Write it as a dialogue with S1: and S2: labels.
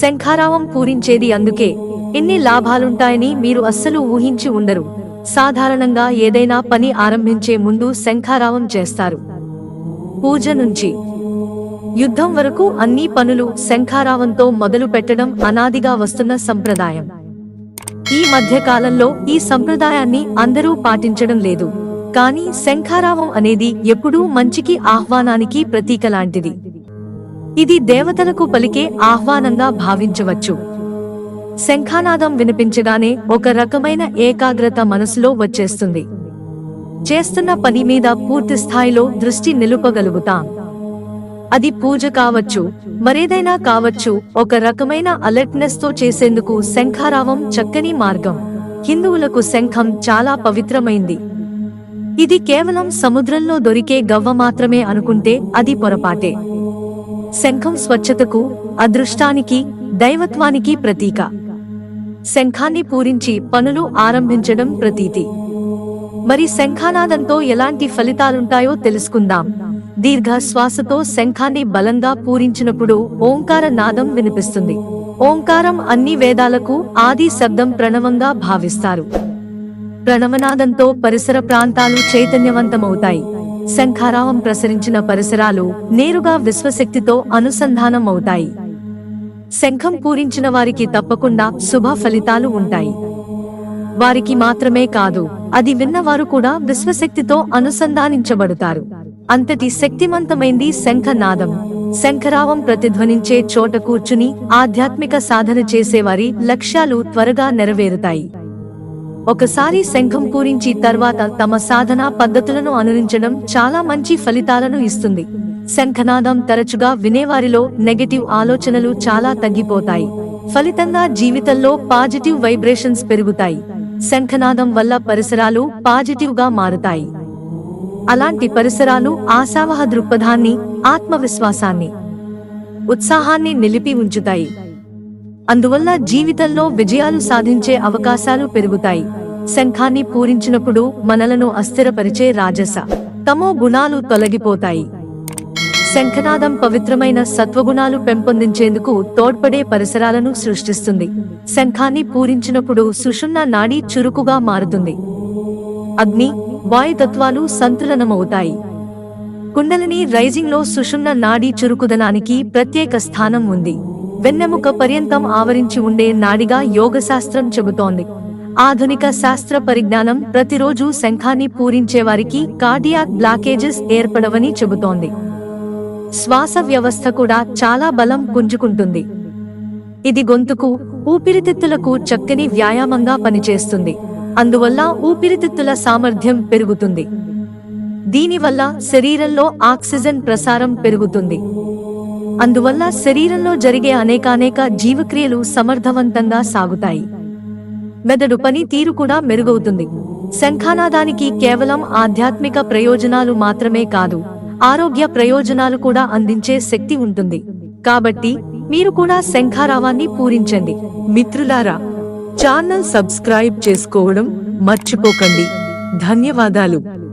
S1: శంఖారావం పూరించేది అందుకే ఎన్ని లాభాలుంటాయని మీరు అస్సలు ఊహించి ఉండరు. సాధారణంగా ఏదైనా పని ఆరంభించే ముందు శంఖారావం చేస్తారు. పూజ నుంచి యుద్ధం వరకు అన్ని పనులు శంఖారావంతో మొదలు పెట్టడం అనాదిగా వస్తున్న సంప్రదాయం. ఈ మధ్యకాలంలో ఈ సంప్రదాయాన్ని అందరూ పాటించడం లేదు. కానీ శంఖారావం అనేది ఎప్పుడూ మంచికి ఆహ్వానానికి ప్రతీక లాంటిది. ఇది దేవతలకు పలికే ఆహ్వానంగా భావించవచ్చు. శంఖానాదం వినిపించగానే ఒక రకమైన ఏకాగ్రత మనసులో వచ్చేస్తుంది. చేస్తున్న పని మీద పూర్తి స్థాయిలో దృష్టి నిలుపగలుగుతాం. అది పూజ కావచ్చు మరేదైనా కావచ్చు ఒక రకమైన అలర్ట్నెస్తో చేసేందుకు శంఖారావం చక్కని మార్గం. హిందువులకు శంఖం చాలా పవిత్రమైంది. ఇది కేవలం సముద్రంలో దొరికే గవ్వ మాత్రమే అనుకుంటే అది పొరపాటే. శంఖం స్వచ్ఛతకు అదృష్టానికి దైవత్వానికి ప్రతీక. శంఖాన్ని పూరించి పనులు ఆరంభించడం ప్రతీతి. మరి శంఖానాదంతో ఎలాంటి ఫలితాలుంటాయో తెలుసుకుందాం. దీర్ఘ శ్వాసతో శంఖాన్ని బలంగా పూరించినప్పుడు ఓంకార నాదం వినిపిస్తుంది. ఓంకారం అన్ని వేదాలకు ఆది శబ్దం ప్రణవంగా భావిస్తారు. ప్రణవనాదంతో పరిసర ప్రాంతాలు చైతన్యవంతమవుతాయి. శంఖారావం ప్రసరించిన పరిసరాలు నేరుగా విశ్వశక్తితో అనుసంధానం అవుతాయి శంఖం పూరించిన వారికి తప్పకుండా శుభ ఫలితాలు ఉంటాయి. వారికి మాత్రమే కాదు అది విన్నవారు కూడా విశ్వశక్తితో అనుసంధానించబడతారు. అంతటి శక్తివంతమైంది శంఖనాదం. శంఖరావం ప్రతిధ్వనించే చోట కూర్చుని ఆధ్యాత్మిక సాధన చేసేవారి లక్ష్యాలు త్వరగా నెరవేరుతాయి. ఒకసారి శంఖం పూరించి తర్వాత తమ సాధనా పద్ధతులను అనురించడం చాలా మంచి ఫలితాలను ఇస్తుంది. శంఖనాదం తరచుగా వినేవారిలో నెగటివ్ ఆలోచనలు చాలా తగ్గిపోతాయి. ఫలితంగా జీవితంలో పాజిటివ్ వైబ్రేషన్స్ పెరుగుతాయి. శంఖనాదం వల్ల పరిసరాలు పాజిటివ్గా మారుతాయి. అలాంటి పరిసరాలు ఆశావహ దృక్పథాన్ని ఆత్మవిశ్వాసాన్ని ఉత్సాహాన్ని నిలిపి ఉంచుతాయి. అందువల్ల జీవితంలో విజయాలు సాధించే అవకాశాలు పెరుగుతాయి. శంఖాన్ని పూరించినప్పుడు మనలను అస్థిరపరిచే రాజస. తమో గుణాలు తొలగిపోతాయి. శంఖనాదం పవిత్రమైన సత్వగుణాలు పెంపొందించేందుకు తోడ్పడే పరిసరాలను సృష్టిస్తుంది. శంఖాన్ని పూరించినప్పుడు సుషుమ్న నాడి చురుకుగా మారుతుంది. అగ్ని వాయుతత్వాలు సంతులనమవుతాయి. కుండలిని రైజింగ్లో సుషున్న సుషుమ్న నాడీ చురుకుదనానికి ప్రత్యేక స్థానం ఉంది. వెన్నెముక పర్యంతం ఆవరించి ఉండే నాడిగా యోగశాస్త్రం చెబుతోంది. ఆధునిక శాస్త్ర పరిజ్ఞానం ప్రతిరోజు శంఖాన్ని పూరించే వారికి కార్డియాక్ బ్లాకేజెస్ ఏర్పడవని చెబుతోంది. శ్వాస వ్యవస్థ కూడా చాలా బలం పుంజుకుంటుంది. ఇది గొంతుకు ఊపిరితిత్తులకు చక్కని వ్యాయామంగా పనిచేస్తుంది. అందువల్ల ఊపిరితిత్తుల సామర్థ్యం పెరుగుతుంది. దీనివల్ల శరీరంలో ఆక్సిజన్ ప్రసారం పెరుగుతుంది. అందువల్ల శరీరంలో జరిగే అనేకానేక జీవక్రియలు సమర్థవంతంగా సాగుతాయి. మెదడు పని తీరు కూడా మెరుగవుతుంది. శంఖానాదానికి కేవలం ఆధ్యాత్మిక ప్రయోజనాలు మాత్రమే కాదు ఆరోగ్య ప్రయోజనాలు కూడా అందించే శక్తి ఉంటుంది. కాబట్టి మీరు కూడా శంఖారావాన్ని పూరించండి. మిత్రులారా ఛానల్ సబ్స్క్రైబ్ చేసుకోవడం మర్చిపోకండి. ధన్యవాదాలు.